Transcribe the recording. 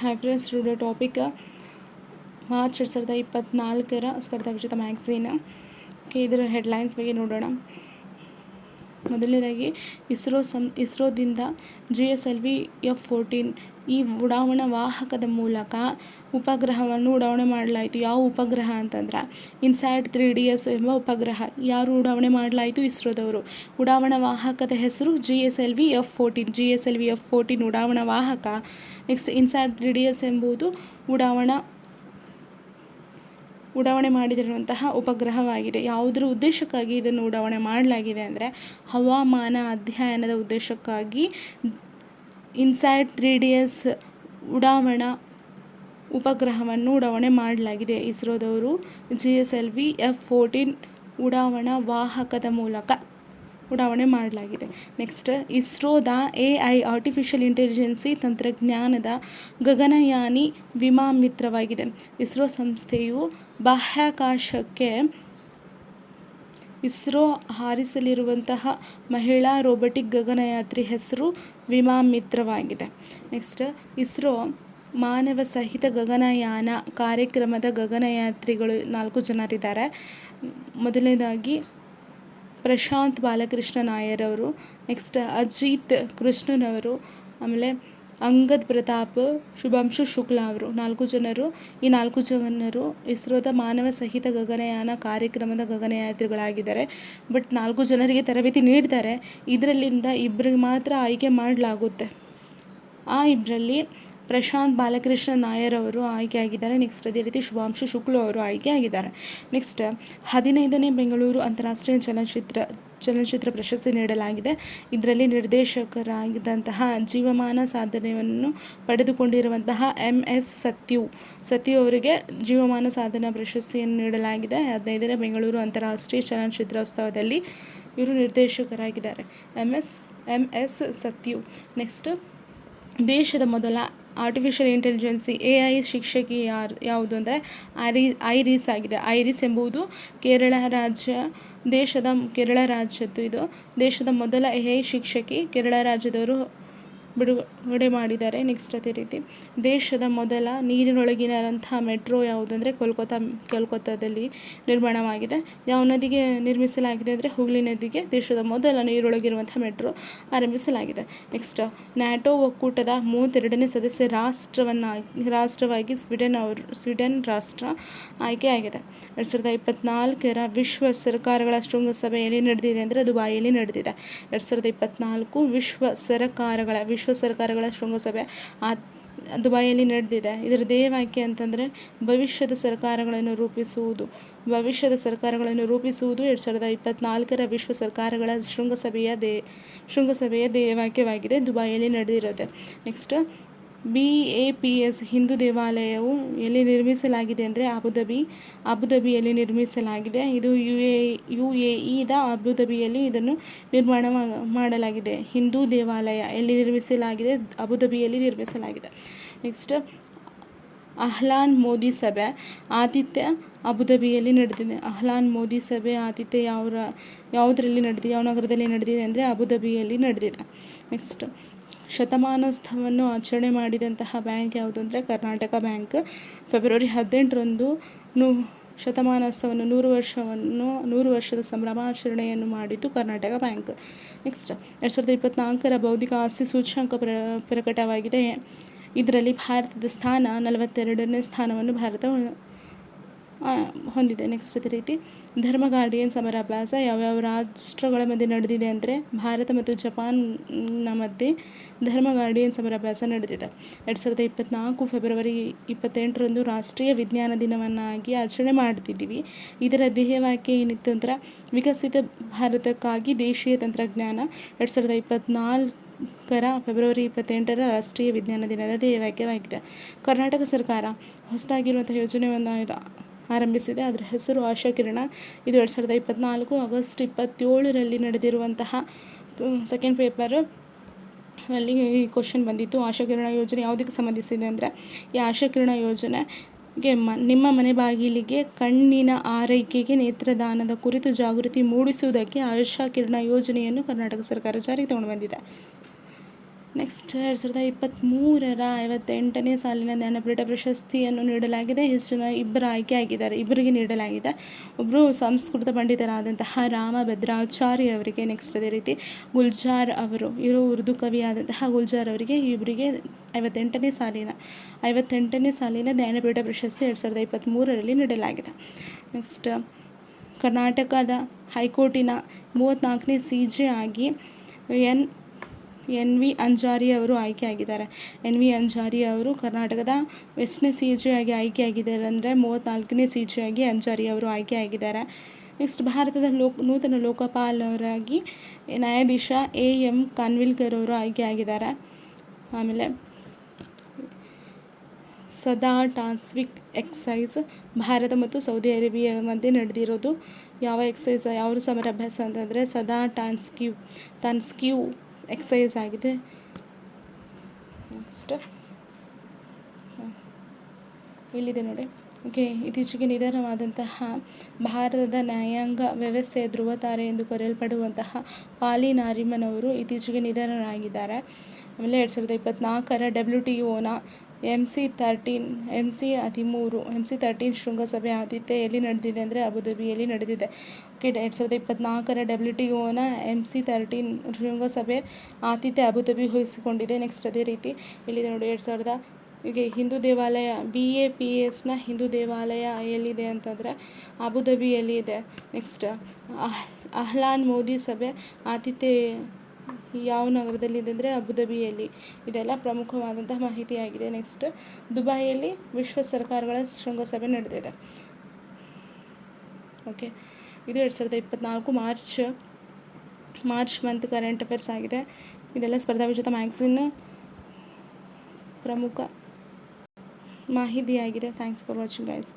Hi friends today topic March ಎರಡು ಸಾವಿರದ ಇಪ್ಪತ್ತ್ನಾಲ್ಕರ ಸ್ಪರ್ಧಾ ವಿಜೇತ ಮ್ಯಾಗ್ಝೀನ್ ಓಕೆ ಇದರ ಹೆಡ್ಲೈನ್ಸ್ ಬಗ್ಗೆ ನೋಡೋಣ. ಮೊದಲನೇದಾಗಿ ಇಸ್ರೋ ಸಂ, ಇಸ್ರೋದಿಂದ G S L V F fourteen ಈ ಉಡಾವಣಾ ವಾಹಕದ ಮೂಲಕ ಉಪಗ್ರಹವನ್ನು ಉಡಾವಣೆ ಮಾಡಲಾಯಿತು. ಯಾವ ಉಪಗ್ರಹ ಅಂತಂದ್ರೆ ಇನ್ಸ್ಯಾಟ್ ತ್ರೀ ಡಿ ಎಸ್ ಎಂಬ ಉಪಗ್ರಹ. ಯಾರು ಉಡಾವಣೆ ಮಾಡಲಾಯಿತು? ಇಸ್ರೋದವರು. ಉಡಾವಣಾ ವಾಹಕದ ಹೆಸರು G S L V F fourteen. G S L V F fourteen ಉಡಾವಣಾ ವಾಹಕ. Next INSAT three D S ಎಂಬುದು ಉಡಾವಣಾ ಉಡಾವಣೆ ಮಾಡಿದಿರುವಂತಹ ಉಪಗ್ರಹವಾಗಿದೆ. ಯಾವುದರ ಉದ್ದೇಶಕ್ಕಾಗಿ ಇದನ್ನು ಉಡಾವಣೆ ಮಾಡಲಾಗಿದೆ ಅಂದರೆ ಹವಾಮಾನ ಅಧ್ಯಯನದ ಉದ್ದೇಶಕ್ಕಾಗಿ ಇನ್ಸ್ಯಾಟ್ ತ್ರೀ ಡಿ ಎಸ್ ಉಡಾವಣಾ ಉಪಗ್ರಹವನ್ನು ಉಡಾವಣೆ ಮಾಡಲಾಗಿದೆ. ಇಸ್ರೋದವರು G S L V F fourteen ಉಡಾವಣಾ ವಾಹಕದ ಮೂಲಕ ಉಡಾವಣೆ ಮಾಡಲಾಗಿದೆ. ನೆಕ್ಸ್ಟ್, ಇಸ್ರೋದ ಎ ಐ ಆರ್ಟಿಫಿಷಿಯಲ್ ಇಂಟೆಲಿಜೆನ್ಸಿ ತಂತ್ರಜ್ಞಾನದ ಗಗನಯಾನಿ ವಿಮಾ ಮಿತ್ರವಾಗಿದೆ ಇಸ್ರೋ ಸಂಸ್ಥೆಯು ಬಾಹ್ಯಾಕಾಶಕ್ಕೆ ಇಸ್ರೋ ಹಾರಿಸಲಿರುವಂತಹ ಮಹಿಳಾ ರೋಬೋಟಿಕ್ ಗಗನಯಾತ್ರಿ ಹೆಸರು ವಿಮಾ ಮಿತ್ರವಾಗಿದೆ ನೆಕ್ಸ್ಟ್ ಇಸ್ರೋ ಮಾನವ ಸಹಿತ ಗಗನಯಾನ ಕಾರ್ಯಕ್ರಮದ ಗಗನಯಾತ್ರಿಗಳು ನಾಲ್ಕು ಜನರಿದ್ದಾರೆ. ಮೊದಲನೇದಾಗಿ, ಪ್ರಶಾಂತ್ ಬಾಲಕೃಷ್ಣ ನಾಯರ್ ಅವರು. ನೆಕ್ಸ್ಟ್ ಅಜಿತ್ ಕೃಷ್ಣನವರು ಆಮೇಲೆ ಅಂಗದ್ ಪ್ರತಾಪ್, ಶುಭಾಂಶು ಶುಕ್ಲಾ ಅವರು. ನಾಲ್ಕು ಜನರು. ಈ ನಾಲ್ಕು ಜನರು ಇಸ್ರೋದ ಮಾನವ ಸಹಿತ ಗಗನಯಾನ ಕಾರ್ಯಕ್ರಮದ ಗಗನಯಾತ್ರಿಗಳಾಗಿದ್ದಾರೆ. ಬಟ್ ನಾಲ್ಕು ಜನರಿಗೆ ತರಬೇತಿ ನೀಡ್ತಾರೆ. ಇದರಲ್ಲಿಂದ ಇಬ್ಬರಿಗೆ ಮಾತ್ರ ಆಯ್ಕೆ ಮಾಡಲಾಗುತ್ತೆ. ಆ ಇಬ್ಬರಲ್ಲಿ ಪ್ರಶಾಂತ್ ಬಾಲಕೃಷ್ಣ ನಾಯರ್ ಅವರು ಆಯ್ಕೆಯಾಗಿದ್ದಾರೆ. ನೆಕ್ಸ್ಟ್ ಅದೇ ರೀತಿ ಶುಭಾಂಶು ಶುಕ್ಲ ಅವರು ಆಯ್ಕೆಯಾಗಿದ್ದಾರೆ. ನೆಕ್ಸ್ಟ್ ಹದಿನೈದನೇ ಬೆಂಗಳೂರು ಅಂತಾರಾಷ್ಟ್ರೀಯ ಚಲನಚಿತ್ರ ಚಲನಚಿತ್ರ ಪ್ರಶಸ್ತಿ ನೀಡಲಾಗಿದೆ. ಇದರಲ್ಲಿ ನಿರ್ದೇಶಕರಾಗಿದ್ದಂತಹ ಜೀವಮಾನ ಸಾಧನೆಯನ್ನು ಪಡೆದುಕೊಂಡಿರುವಂತಹ ಎಂ ಎಸ್ ಸತ್ಯು ಸತ್ಯು ಅವರಿಗೆ ಜೀವಮಾನ ಸಾಧನಾ ಪ್ರಶಸ್ತಿಯನ್ನು ನೀಡಲಾಗಿದೆ. ಹದಿನೈದನೇ ಬೆಂಗಳೂರು ಅಂತಾರಾಷ್ಟ್ರೀಯ ಚಲನಚಿತ್ರೋತ್ಸವದಲ್ಲಿ ಇವರು ನಿರ್ದೇಶಕರಾಗಿದ್ದಾರೆ. M S M S Sathyu. Next ದೇಶದ ಮೊದಲ ಆರ್ಟಿಫಿಷಿಯಲ್ ಇಂಟೆಲಿಜೆನ್ಸಿ ಎ ಐ ಶಿಕ್ಷಕಿ ಯಾರು, ಯಾವುದು ಅಂದರೆ ಐರಿ, ಐರಿಸ್ ಆಗಿದೆ. ಐರಿಸ್ ಎಂಬುದು ಕೇರಳ ರಾಜ್ಯ, ದೇಶದ, ಕೇರಳ ರಾಜ್ಯದ್ದು ಇದು. ದೇಶದ ಮೊದಲ ಎ ಐ ಶಿಕ್ಷಕಿ ಕೇರಳ ರಾಜ್ಯದವರು ಬಿಡುಗಡೆ ಮಾಡಿದ್ದಾರೆ. ನೆಕ್ಸ್ಟ್ ಅದೇ ರೀತಿ, ದೇಶದ ಮೊದಲ ನೀರಿನೊಳಗಿನಂತಹ ಮೆಟ್ರೋ ಯಾವುದು ಅಂದರೆ ಕೋಲ್ಕತ್ತಾ ಕೋಲ್ಕತ್ತಾದಲ್ಲಿ ನಿರ್ಮಾಣವಾಗಿದೆ. ಯಾವ ನದಿಗೆ ನಿರ್ಮಿಸಲಾಗಿದೆ ಅಂದರೆ ಹುಗ್ಲಿ ನದಿಗೆ ದೇಶದ ಮೊದಲ ನೀರೊಳಗಿರುವಂಥ ಮೆಟ್ರೋ ಆರಂಭಿಸಲಾಗಿದೆ. ನೆಕ್ಸ್ಟ್ ನ್ಯಾಟೋ ಒಕ್ಕೂಟದ ಮೂವತ್ತೆರಡನೇ ಸದಸ್ಯ ರಾಷ್ಟ್ರವನ್ನು ರಾಷ್ಟ್ರವಾಗಿ ಸ್ವೀಡನ್ ಅವರು, ಸ್ವೀಡನ್ ರಾಷ್ಟ್ರ ಆಯ್ಕೆಯಾಗಿದೆ ಎರಡು ಸಾವಿರದ ಇಪ್ಪತ್ನಾಲ್ಕರ ವಿಶ್ವ ಸರ್ಕಾರಗಳ ಶೃಂಗಸಭೆಯಲ್ಲಿ ನಡೆದಿದೆ ಅಂದರೆ ದುಬಾಯಿಯಲ್ಲಿ ನಡೆದಿದೆ. ಎರಡು ಸಾವಿರದ ಇಪ್ಪತ್ನಾಲ್ಕು ವಿಶ್ವ ಸರ್ಕಾರಗಳ, ವಿಶ್ವ ಸರ್ಕಾರಗಳ ಶೃಂಗಸಭೆ ಆ ದುಬಾಯಿಯಲ್ಲಿ ನಡೆದಿದೆ. ಇದರ ಧ್ಯೇಯವಾಕ್ಯ ಅಂತಂದರೆ ಭವಿಷ್ಯದ ಸರ್ಕಾರಗಳನ್ನು ರೂಪಿಸುವುದು. ಭವಿಷ್ಯದ ಸರ್ಕಾರಗಳನ್ನು ರೂಪಿಸುವುದು ಎರಡು ಸಾವಿರದ ಇಪ್ಪತ್ನಾಲ್ಕರ ವಿಶ್ವ ಸರ್ಕಾರಗಳ ಶೃಂಗಸಭೆಯ ದೇ ಶೃಂಗಸಭೆಯ ಧ್ಯೇಯವಾಕ್ಯವಾಗಿದೆ ದುಬಾಯಿಯಲ್ಲಿ ನಡೆದಿರೋದೆ. Next B A P S Hindu ದೇವಾಲಯವು ಎಲ್ಲಿ ನಿರ್ಮಿಸಲಾಗಿದೆ ಅಂದರೆ ಅಬುಧಾಬಿ ಅಬುಧಾಬಿಯಲ್ಲಿ ನಿರ್ಮಿಸಲಾಗಿದೆ. ಇದು ಯು ಎ ಯು ಎ ಇದ ಅಬುದಬಿಯಲ್ಲಿ ಇದನ್ನು ನಿರ್ಮಾಣ ಮಾಡಲಾಗಿದೆ. ಹಿಂದೂ ದೇವಾಲಯ ಎಲ್ಲಿ ನಿರ್ಮಿಸಲಾಗಿದೆ? ಅಬುಧಾಬಿಯಲ್ಲಿ ನಿರ್ಮಿಸಲಾಗಿದೆ. ನೆಕ್ಸ್ಟ್ ಅಹ್ಲಾನ್ ಮೋದಿ ಸಭೆ. ಆತಿಥ್ಯ ಅಬುಧಾಬಿಯಲ್ಲಿ ನಡೆದಿದೆ. ಅಹ್ಲಾನ್ ಮೋದಿ ಸಭೆ ಆತಿಥ್ಯ ಯಾವ ಯಾವುದರಲ್ಲಿ ನಡೆದಿದೆ? ಯಾವ ನಗರದಲ್ಲಿ ನಡೆದಿದೆ ಅಂದರೆ ಅಬುಧಾಬಿಯಲ್ಲಿ ನಡೆದಿದೆ. ನೆಕ್ಸ್ಟ್ ಶತಮಾನೋತ್ಸವವನ್ನು ಆಚರಣೆ ಮಾಡಿದಂತಹ ಬ್ಯಾಂಕ್ ಯಾವುದು ಅಂದರೆ ಕರ್ನಾಟಕ ಬ್ಯಾಂಕ್. ಫೆಬ್ರವರಿ ಹದಿನೆಂಟರಂದು ನೂ ಶತಮಾನೋತ್ಸವವನ್ನು ನೂರು ವರ್ಷವನ್ನು, ನೂರು ವರ್ಷದ ಸಂಭ್ರಮಾಚರಣೆಯನ್ನು ಮಾಡಿದ್ದು ಕರ್ನಾಟಕ ಬ್ಯಾಂಕ್. ನೆಕ್ಸ್ಟ್ ಎರಡು ಸಾವಿರದ ಇಪ್ಪತ್ತ್ನಾಲ್ಕರ ಬೌದ್ಧಿಕ ಆಸ್ತಿ ಸೂಚ್ಯಾಂಕ ಪ್ರ, ಪ್ರಕಟವಾಗಿದೆ. ಇದರಲ್ಲಿ ಭಾರತದ ಸ್ಥಾನ ನಲವತ್ತೆರಡನೇ ಸ್ಥಾನವನ್ನು ಭಾರತ ಹೊಂದಿದೆ. ನೆಕ್ಸ್ಟ್ ಅದೇ ರೀತಿ, ಧರ್ಮ ಗಾರ್ಡಿಯನ್ ಸಮರಾಭ್ಯಾಸ ಯಾವ್ಯಾವ ರಾಷ್ಟ್ರಗಳ ಮಧ್ಯೆ ನಡೆದಿದೆ ಅಂದರೆ ಭಾರತ ಮತ್ತು ಜಪಾನ್ನ ಮಧ್ಯೆ ಧರ್ಮ ಗಾರ್ಡಿಯನ್ ಸಮರಾಭ್ಯಾಸ ನಡೆದಿದೆ. ಎರಡು ಸಾವಿರದ ಇಪ್ಪತ್ತ್ನಾಲ್ಕು ಫೆಬ್ರವರಿ ಇಪ್ಪತ್ತೆಂಟರಂದು ರಾಷ್ಟ್ರೀಯ ವಿಜ್ಞಾನ ದಿನವನ್ನಾಗಿ ಆಚರಣೆ ಮಾಡ್ತಿದ್ದೀವಿ. ಇದರ ಧ್ಯೇಯವಾಕ್ಯ ಏನಿತ್ತು ಅಂದ್ರೆ, ವಿಕಸಿತ ಭಾರತಕ್ಕಾಗಿ ದೇಶೀಯ ತಂತ್ರಜ್ಞಾನ. ಎರಡು ಸಾವಿರದ ಇಪ್ಪತ್ತ್ನಾಲ್ಕರ ಫೆಬ್ರವರಿ ಇಪ್ಪತ್ತೆಂಟರ ರಾಷ್ಟ್ರೀಯ ವಿಜ್ಞಾನ ದಿನದ ಧ್ಯೇಯವಾಕ್ಯವಾಗಿದೆ ಕರ್ನಾಟಕ ಸರ್ಕಾರ ಹೊಸದಾಗಿರುವಂಥ ಯೋಜನೆಯನ್ನು ಆರಂಭಿಸಿದೆ. ಅದರ ಹೆಸರು ಆಶಾಕಿರಣ ಇದು ಎರಡು ಸಾವಿರದ ಇಪ್ಪತ್ತ್ನಾಲ್ಕು ಆಗಸ್ಟ್ ಇಪ್ಪತ್ತೇಳರಲ್ಲಿ ನಡೆದಿರುವಂತಹ ಸೆಕೆಂಡ್ ಪೇಪರ್ ಅಲ್ಲಿ ಈ ಕ್ವಶನ್ ಬಂದಿತ್ತು. ಆಶಾಕಿರಣ ಯೋಜನೆ ಯಾವುದಕ್ಕೆ ಸಂಬಂಧಿಸಿದೆ ಅಂದರೆ, ಈ ಆಶಾಕಿರಣ ಯೋಜನೆ ಮ, ನಿಮ್ಮ ಮನೆ ಬಾಗಿಲಿಗೆ ಕಣ್ಣಿನ ಆರೈಕೆಗೆ ನೇತ್ರದಾನದ ಕುರಿತು ಜಾಗೃತಿ ಮೂಡಿಸುವುದಕ್ಕೆ ಆಶಾ ಕಿರಣ ಯೋಜನೆಯನ್ನು ಕರ್ನಾಟಕ ಸರ್ಕಾರ ಜಾರಿಗೆ ತಗೊಂಡು ಬಂದಿದೆ. ನೆಕ್ಸ್ಟ್ ಎರಡು ಸಾವಿರದ ಇಪ್ಪತ್ತ್ಮೂರರ ಐವತ್ತೆಂಟನೇ ಸಾಲಿನ ಜ್ಞಾನಪೀಠ ಪ್ರಶಸ್ತಿಯನ್ನು ನೀಡಲಾಗಿದೆ. ಹೆಸರು ಜನ ಇಬ್ಬರು ಆಯ್ಕೆ ಆಗಿದ್ದಾರೆ ಇಬ್ಬರಿಗೆ ನೀಡಲಾಗಿದೆ. ಒಬ್ಬರು ಸಂಸ್ಕೃತ ಪಂಡಿತರಾದಂತಹ ರಾಮಭದ್ರಾಚಾರ್ಯ ಅವರಿಗೆ ನೆಕ್ಸ್ಟ್ ಅದೇ ರೀತಿ ಗುಲ್ಜಾರ್ ಅವರು, ಇವರು ಉರ್ದು ಕವಿಯಾದಂತಹ ಗುಲ್ಜಾರ್ ಅವರಿಗೆ ಇಬ್ಬರಿಗೆ ಐವತ್ತೆಂಟನೇ ಸಾಲಿನ ಐವತ್ತೆಂಟನೇ ಸಾಲಿನ ಜ್ಞಾನಪೀಠ ಪ್ರಶಸ್ತಿ ಎರಡು ಸಾವಿರದ ಇಪ್ಪತ್ತ್ಮೂರರಲ್ಲಿ ನೀಡಲಾಗಿದೆ. ನೆಕ್ಸ್ಟ್ ಕರ್ನಾಟಕದ ಹೈಕೋರ್ಟಿನ ಮೂವತ್ತ್ನಾಲ್ಕನೇ ಸಿ ಜೆ ಆಗಿ ಎನ್ ಎನ್ ವಿ ಅಂಜಾರಿ ಅವರು ಆಯ್ಕೆಯಾಗಿದ್ದಾರೆ. ಎನ್ ವಿ ಅಂಜಾರಿ ಅವರು ಕರ್ನಾಟಕದ ಎಷ್ಟನೇ ಸಿ ಜಿ ಆಗಿ ಆಯ್ಕೆಯಾಗಿದ್ದಾರೆ ಅಂದರೆ ಮೂವತ್ತ್ನಾಲ್ಕನೇ ಸಿ ಜಿ ಆಗಿ ಅಂಜಾರಿ ಅವರು ಆಯ್ಕೆಯಾಗಿದ್ದಾರೆ. ನೆಕ್ಸ್ಟ್ ಭಾರತದ ಲೋಕ್, ನೂತನ ಲೋಕಪಾಲರಾಗಿ ನ್ಯಾಯಾಧೀಶ ಎ ಎಂ ಕಾನ್ವಿಲ್ಕರ್ ಅವರು ಆಯ್ಕೆಯಾಗಿದ್ದಾರೆ. ಆಮೇಲೆ ಸದಾ ಟಾನ್ಸ್ವಿಕ್ ಎಕ್ಸೈಸ್, ಭಾರತ ಮತ್ತು ಸೌದಿ ಅರೇಬಿಯಾ ಮಧ್ಯೆ ನಡೆದಿರೋದು ಯಾವ ಎಕ್ಸೈಸ್, ಯಾವ ಸಮರಾಭ್ಯಾಸ ಅಂತಂದರೆ ಸದಾ ಟಾನ್ಸ್ಕ್ಯೂ ತಾನ್ಸ್ಕ್ಯೂ ಎಕ್ಸೈಸ್ ಆಗಿದೆ. ನೆಕ್ಸ್ಟ್ ಇಲ್ಲಿದೆ ನೋಡಿ. ಓಕೆ ಇತ್ತೀಚೆಗೆ ನಿಧನವಾದಂತಹ ಭಾರತದ ನ್ಯಾಯಾಂಗ ವ್ಯವಸ್ಥೆಯ ಧ್ರುವತಾರೆ ಎಂದು ಕರೆಯಲ್ಪಡುವಂತಹ ಪಾಲಿ ನಾರಿಮನ್ ಅವರು ಇತ್ತೀಚೆಗೆ ನಿಧನರಾಗಿದ್ದಾರೆ. ಆಮೇಲೆ ಎರಡು ಸಾವಿರದ ಇಪ್ಪತ್ತ್ನಾಲ್ಕರ W T O M C thirteen M C ಹದಿಮೂರು ಎಂ ಸಿ ತರ್ಟೀನ್ ಶೃಂಗಸಭೆ ಆತಿಥ್ಯ ಎಲ್ಲಿ ನಡೆದಿದೆ ಅಂದರೆ ಅಬುದಾಬಿಯಲ್ಲಿ ನಡೆದಿದೆ. ಓಕೆ ಎರಡು ಸಾವಿರದ ಇಪ್ಪತ್ತ್ನಾಲ್ಕರ W T O M C thirteen ಶೃಂಗಸಭೆ ಆತಿಥ್ಯ ಅಬುದಾಬಿ ವಹಿಸಿಕೊಂಡಿದೆ. ನೆಕ್ಸ್ಟ್ ಅದೇ ರೀತಿ ಇಲ್ಲಿದೆ ನೋಡಿ, ಎರಡು ಸಾವಿರದ ಹೀಗೆ ಹಿಂದೂ ದೇವಾಲಯ ಬಿ ಎ ಪಿ ಎಸ್ನ ಹಿಂದೂ ದೇವಾಲಯ ಎಲ್ಲಿದೆ ಅಂತಂದರೆ ಅಬುದಾಬಿಯಲ್ಲಿ ಇದೆ ನೆಕ್ಸ್ಟ್ ಅಹ್, ಅಹ್ಲಾನ್ ಮೋದಿ ಸಭೆ ಆತಿಥ್ಯ ಯಾವ ನಗರದಲ್ಲಿದೆ ಅಂದರೆ ಅಬುಧಾಬಿಯಲ್ಲಿ ಇದೆಲ್ಲ ಪ್ರಮುಖವಾದಂತಹ ಮಾಹಿತಿಯಾಗಿದೆ. ನೆಕ್ಸ್ಟ್ ದುಬೈಯಲ್ಲಿ ವಿಶ್ವ ಸರ್ಕಾರಗಳ ಶೃಂಗಸಭೆ ನಡೆದಿದೆ. ಓಕೆ ಇದು ಎರಡು ಸಾವಿರದ ಇಪ್ಪತ್ತ್ನಾಲ್ಕು March March month current affairs ಆಗಿದೆ. ಇದೆಲ್ಲ ಸ್ಪರ್ಧಾ ವಿಜೇತ ಮ್ಯಾಗ್ಝಿನ್ ಪ್ರಮುಖ ಮಾಹಿತಿಯಾಗಿದೆ. Thanks for watching guys